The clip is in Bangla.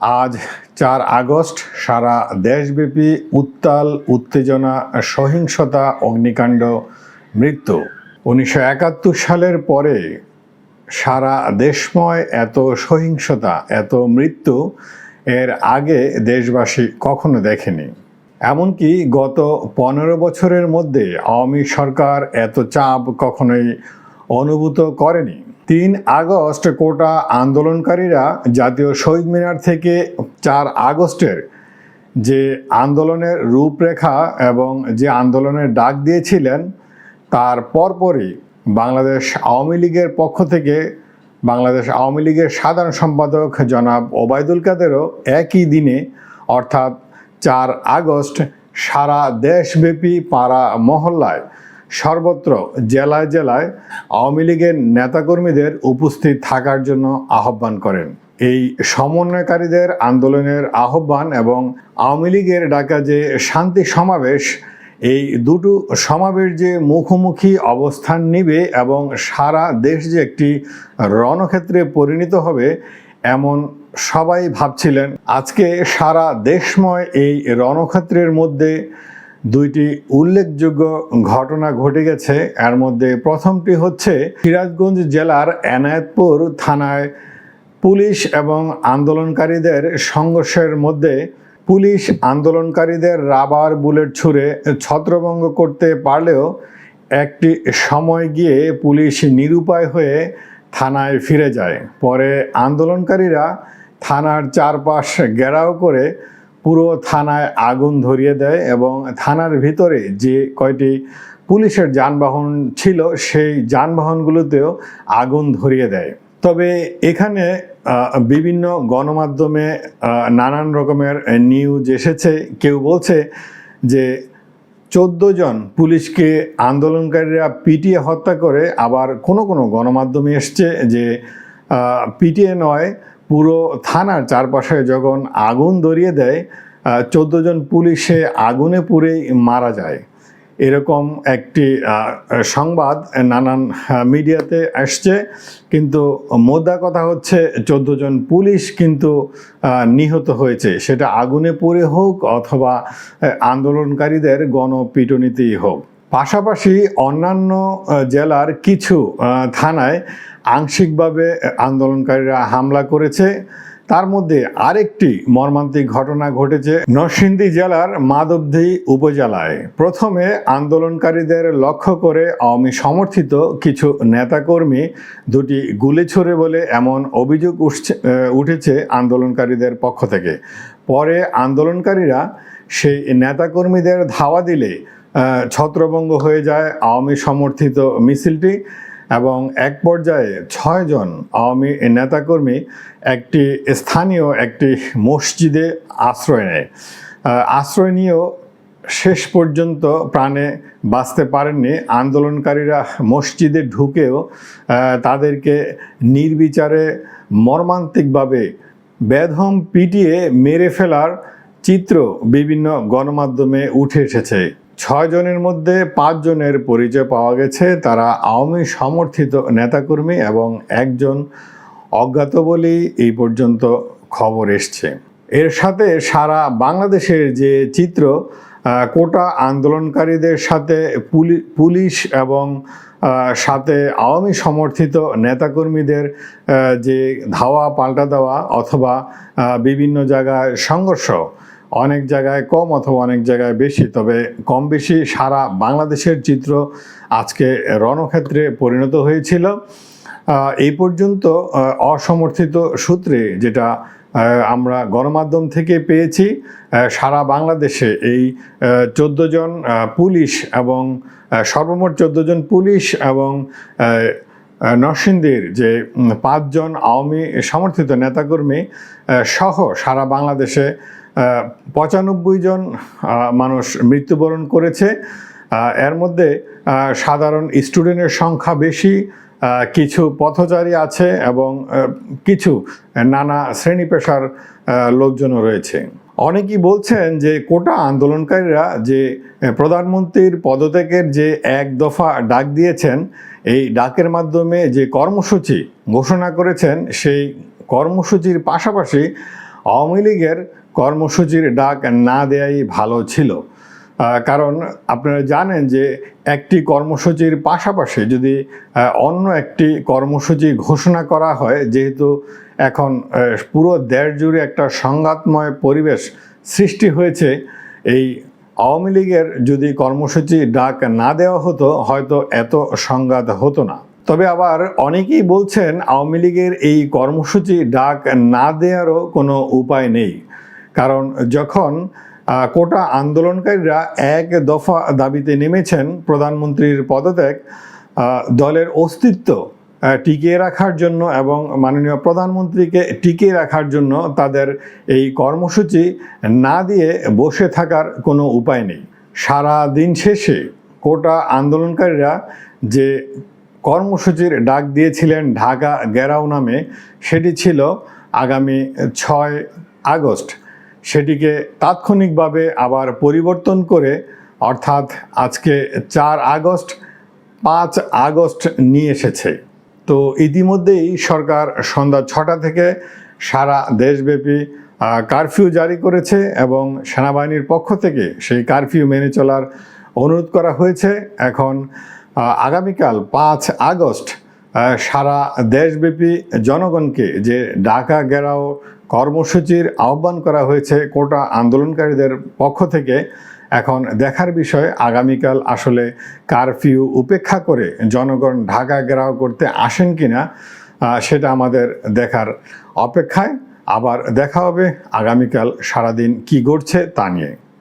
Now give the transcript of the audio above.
আজ চার আগস্ট, সারা দেশব্যাপী উত্তাল, উত্তেজনা, সহিংসতা, অগ্নিকাণ্ড, মৃত্যু। উনিশশো একাত্তর সালের পরে সারা দেশময় এত সহিংসতা, এত মৃত্যু এর আগে দেশবাসী কখনো দেখেনি। এমনকি গত পনেরো বছরের মধ্যে আওয়ামী সরকার এত চাপ কখনোই অনুভূত করেনি। তিন আগস্ট কোটা আন্দোলনকারীরা জাতীয় শহীদ মিনার থেকে চার আগস্টের যে আন্দোলনের রূপরেখা এবং যে আন্দোলনের ডাক দিয়েছিলেন, তার পরপরই বাংলাদেশ আওয়ামী লীগের পক্ষ থেকে বাংলাদেশ আওয়ামী লীগের সাধারণ সম্পাদক জনাব ওবায়দুল কাদেরও একই দিনে, অর্থাৎ চার আগস্ট সারা দেশব্যাপী পাড়া মহল্লায় সর্বত্র জেলায় জেলায় আওয়ামী লীগের নেতাকর্মীদের উপস্থিত থাকার জন্য আহ্বান করেন। এই সমন্বয়কারীদের আন্দোলনের আহ্বান এবং আওয়ামী লীগের ডাকা যে শান্তি সমাবেশ, এই দুটো সমাবেশ যে মুখোমুখি অবস্থান নিবে এবং সারা দেশ যে একটি রণক্ষেত্রে পরিণত হবে, এমন সবাই ভাবছিলেন। আজকে সারা দেশময় এই রণক্ষেত্রের মধ্যে দুইটি উল্লেখযোগ্য ঘটনা ঘটে গেছে। এর মধ্যে প্রথমটি হচ্ছে সিরাজগঞ্জ জেলার এনায়েতপুর থানায় পুলিশ এবং আন্দোলনকারীদের সংঘর্ষের মধ্যে পুলিশ আন্দোলনকারীদের রাবার বুলেট ছুঁড়ে ছত্রভঙ্গ করতে পারলেও একটি সময় গিয়ে পুলিশ নিরুপায় হয়ে থানায় ফিরে যায়। পরে আন্দোলনকারীরা থানার চারপাশ ঘেরাও করে পুরো থানায় আগুন ধরিয়ে দেয় এবং থানার ভিতরে যে কয়টি পুলিশের যানবাহন ছিল সেই যানবাহনগুলোতেও আগুন ধরিয়ে দেয়। তবে এখানে বিভিন্ন গণমাধ্যমে নানান রকমের নিউজ এসেছে। কেউ বলছে যে চোদ্দ জন পুলিশকে আন্দোলনকারীরা পিটিয়ে হত্যা করে আবার কোনো কোনো গণমাধ্যমে এসছে যে পিটিয়ে নয় পুরো থানার চারপাশে যখন আগুন ধরিয়ে দেয় চোদ্দ জন পুলিশে আগুনে পুড়েই মারা যায়। এরকম একটি সংবাদ নানান মিডিয়াতে আসছে। কিন্তু মোদ্দা কথা হচ্ছে, চোদ্দ জন পুলিশ কিন্তু নিহত হয়েছে। সেটা আগুনে পুড়ে হোক অথবা আন্দোলনকারীদের গণপিটুনিতেই হোক। পাশাপাশি অন্যান্য জেলার কিছু থানায় আংশিকভাবে আন্দোলনকারীরা হামলা করেছে। তার মধ্যে আরেকটি মর্মান্তিক ঘটনা ঘটেছে নরসিংদী জেলার মাধবদী উপজেলায়। প্রথমে আন্দোলনকারীদের লক্ষ্য করে আওয়ামী সমর্থিত কিছু নেতাকর্মী দুটি গুলি ছোড়ে বলে এমন অভিযোগ উঠছে আন্দোলনকারীদের পক্ষ থেকে। পরে আন্দোলনকারীরা সেই নেতাকর্মীদের ধাওয়া দিলে ছত্রভঙ্গ হয়ে যায় আওয়ামী সমর্থিত মিছিলটি এবং এক পর্যায়ে ছয়জন আওয়ামী নেতাকর্মী একটি স্থানীয় একটি মসজিদে আশ্রয় নেয়। আশ্রয় নিয়েও শেষ পর্যন্ত প্রাণে বাঁচতে পারেননি। আন্দোলনকারীরা মসজিদে ঢুকেও তাদেরকে নির্বিচারে মর্মান্তিকভাবে বেধম পিটিয়ে মেরে ফেলার চিত্র বিভিন্ন গণমাধ্যমে উঠে এসেছে। ছয় জনের মধ্যে পাঁচজনের পরিচয় পাওয়া গেছে। তারা আওয়ামী সমর্থিত নেতাকর্মী এবং একজন অজ্ঞাত বলেই এই পর্যন্ত খবর এসছে। এর সাথে সারা বাংলাদেশের যে চিত্র কোটা আন্দোলনকারীদের সাথে পুলি- পুলিশ এবং সাথে আওয়ামী সমর্থিত নেতাকর্মীদের যে ধাওয়া পাল্টা দেওয়া অথবা বিভিন্ন জায়গায় সংঘর্ষ অনেক জায়গায় কম অথবা অনেক জায়গায় বেশি। তবে কম বেশি সারা বাংলাদেশের চিত্র আজকে রণক্ষেত্রে পরিণত হয়েছিল। এই পর্যন্ত অসমর্থিত সূত্রে যেটা আমরা গণমাধ্যম থেকে পেয়েছি সারা বাংলাদেশে এই চোদ্দ জন পুলিশ এবং সর্বমোট চোদ্দ জন পুলিশ এবং নরসিংদীর যে পাঁচজন আওয়ামী সমর্থিত নেতাকর্মী সহ সারা বাংলাদেশে পঁচানব্বই জন মানুষ মৃত্যুবরণ করেছে। এর মধ্যে সাধারণ স্টুডেন্টের সংখ্যা বেশি কিছু পথচারী আছে এবং কিছু নানা শ্রেণি পেশার লোকজনও রয়েছে। অনেকেই বলছেন যে, কোটা আন্দোলনকারীরা যে প্রধানমন্ত্রীর পদত্যাগের যে এক দফা ডাক দিয়েছেন এই ডাকের মাধ্যমে যে কর্মসূচি ঘোষণা করেছেন, সেই কর্মসূচির পাশাপাশি আওয়ামী লীগের কর্মসূচির ডাক না দেয়াই ভালো ছিল। কারণ আপনারা জানেন যে একটি কর্মসূচির পাশাপাশি যদি অন্য একটি কর্মসূচি ঘোষণা করা হয়, যেহেতু এখন পুরো দেশ জুড়ে একটা সংঘাতময় পরিবেশ সৃষ্টি হয়েছে, এই আওয়ামী লীগের যদি কর্মসূচি ডাক না দেওয়া হতো, হয়তো এত সংঘাত হতো না। তবে আবার অনেকেই বলছেন আওয়ামী লীগের এই কর্মসূচি ডাক না দেওয়ারও কোনো উপায় নেই। কারণ যখন কোটা আন্দোলনকারীরা এক দফা দাবিতে নেমেছেন প্রধানমন্ত্রীর পদত্যাগ দলের অস্তিত্ব টিকিয়ে রাখার জন্য এবং মাননীয় প্রধানমন্ত্রীকে টিকিয়ে রাখার জন্য তাদের এই কর্মসূচি না দিয়ে বসে থাকার কোনো উপায় নেই। সারা দিন শেষে কোটা আন্দোলনকারীরা যে কর্মসূচির ডাক দিয়েছিলেন ঢাকা গেরাও নামে, সেটি ছিল আগামী ছয় আগস্ট। সেটিকে তাৎক্ষণিকভাবে আবার পরিবর্তন করে, অর্থাৎ আজকে চার আগস্ট, পাঁচ আগস্ট নিয়ে এসেছে। তো ইতিমধ্যেই সরকার সন্ধ্যা ছটা থেকে সারা দেশব্যাপী কারফিউ জারি করেছে এবং সেনাবাহিনীর পক্ষ থেকে সেই কারফিউ মেনে চলার অনুরোধ করা হয়েছে। এখন আগামীকাল পাঁচ আগস্ট সারা দেশব্যাপী জনগণকে যে ঢাকা গেরাও কর্মসূচির আহ্বান করা হয়েছে কোটা আন্দোলনকারীদের পক্ষ থেকে এখন দেখার বিষয়, আগামীকাল আসলে কারফিউ উপেক্ষা করে জনগণ ঢাকা ঘেরাও করতে আসেন কি না সেটা আমাদের দেখার অপেক্ষায়। আবার দেখা হবে আগামীকাল সারাদিন কি ঘটছে তা নিয়ে।